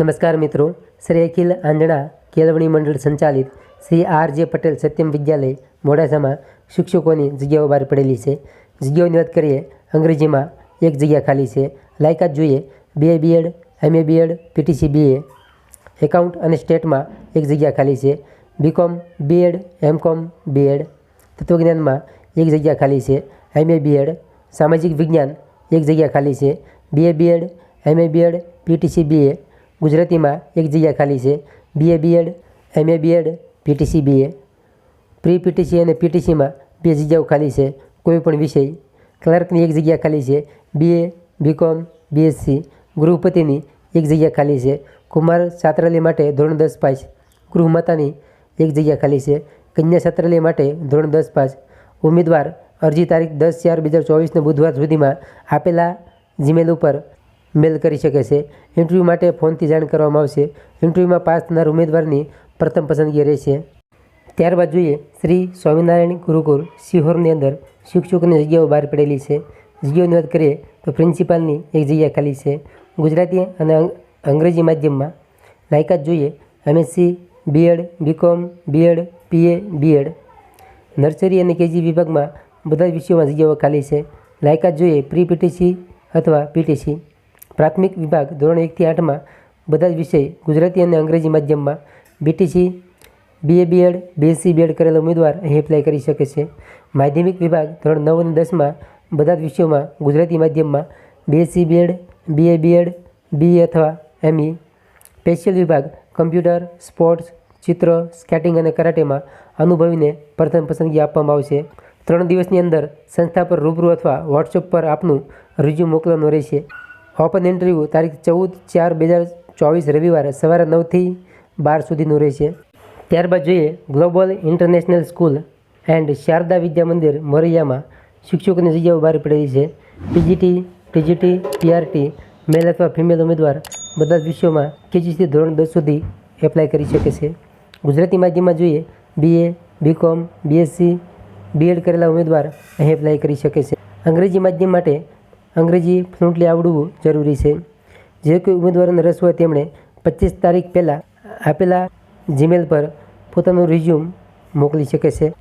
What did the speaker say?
નમસ્કાર મિત્રો. શ્રી અખિલ આંજણા કેળવણી મંડળ સંચાલિત શ્રી આર જે પટેલ સત્યમ વિદ્યાલય મોડાસામાં શિક્ષકોની જગ્યાઓ બહાર પડેલી છે. જગ્યાઓની વાત કરીએ, અંગ્રેજીમાં એક જગ્યા ખાલી છે. લાયકાત જોઈએ BA BEd MA BEd PTC BA account અને સ્ટેટમાં એક જગ્યા ખાલી છે. બીકોમ બીએડ એમકોમ બીએડ તત્વજ્ઞાનમાં એક જગ્યા ખાલી છે. એમએ બીએડ સામાજિક વિજ્ઞાન એક જગ્યા ખાલી છે. BA BEd MA BEd PTC BA ગુજરાતીમાં એક જગ્યા ખાલી છે. BA BEd MA BEd PTC BA pre PTC અને પીટીસીમાં બે જગ્યાઓ ખાલી છે. કોઈ પણ વિષય ક્લર્કની એક જગ્યા ખાલી છે. બીએ બીકોમ બીએસસી ગૃહપતિની એક જગ્યા ખાલી છે. કુમાર છાત્રાલય માટે ધોરણ દસ પાસ. ગૃહમાતાની એક જગ્યા ખાલી છે. કન્યા છાત્રાલય માટે ધોરણ દસ પાસ. ઉમેદવાર અરજી તારીખ દસ ચાર બે હજાર ચોવીસને બુધવાર સુધીમાં આપેલા જીમેલ ઉપર મેલ કરી શકે છે. ઇન્ટરવ્યૂ માટે ફોનથી જાણ કરવામાં આવશે. ઇન્ટરવ્યૂમાં પાસ થનાર ઉમેદવારની પ્રથમ પસંદગી રહેશે. ત્યારબાદ જોઈએ, શ્રી સ્વામિનારાયણ ગુરુકુળ સિહોરની અંદર શિક્ષકોની જગ્યાઓ બહાર પડેલી છે. જગ્યાઓની વાત કરીએ, તો પ્રિન્સિપાલની એક જગ્યા ખાલી છે. ગુજરાતી અને અંગ્રેજી માધ્યમમાં. લાયકાત જોઈએ MSc BEd BCom BEd PA BEd nursery અને કેજી વિભાગમાં બધા જ વિષયોમાં જગ્યાઓ ખાલી છે. લાયકાત જોઈએ પ્રી પીટીસી અથવા પીટીસી પ્રાથમિક વિભાગ ધોરણ એકથી આઠમાં બધા જ વિષય ગુજરાતી અને અંગ્રેજી માધ્યમમાં BTC BA BEd BSc BEd કરેલા ઉમેદવાર અહીં એપ્લાય કરી શકે છે. માધ્યમિક વિભાગ ધોરણ નવ અને દસમાં બધા જ વિષયોમાં ગુજરાતી માધ્યમમાં BSc BEd BA BEd BA અથવા એમઈ સ્પેશિયલ વિભાગ કમ્પ્યુટર, સ્પોર્ટ્સ, ચિત્ર, સ્કેટિંગ અને કરાટેમાં અનુભવીને પ્રથમ પસંદગી આપવામાં આવશે. ત્રણ દિવસની અંદર સંસ્થા પર રૂબરૂ અથવા વોટ્સઅપ પર આપનું રિઝ્યુમ મોકલવાનું રહેશે. ઓપન ઇન્ટરવ્યૂ તારીખ ચૌદ ચાર બે હજાર ચોવીસ રવિવારે સવારે નવથી બાર સુધીનું રહેશે. ત્યારબાદ જોઈએ Global International School and Sharda Vidya Mandir મોરૈયામાં શિક્ષકોની જગ્યાઓ બહાર પડેલી છે. પીજીટી ટીજીટી પીઆરટી મેલ અથવા ફિમેલ ઉમેદવાર બધા જ વિષયોમાં કેજીથી ધોરણ દસ સુધી એપ્લાય કરી શકે છે. ગુજરાતી માધ્યમમાં જોઈએ બીએ બીકોમ બીએસસી બીએડ કરેલા ઉમેદવાર અહીં એપ્લાય કરી શકે છે. અંગ્રેજી માધ્યમ માટે અંગ્રેજી ફ્લુન્ટલી આવડવું જરૂરી છે. જે કોઈ ઉમેદવારોને રસ હોય તેમણે પચીસ તારીખ પહેલાં આપેલા જીમેલ પર પોતાનું રિઝ્યુમ મોકલી શકે છે.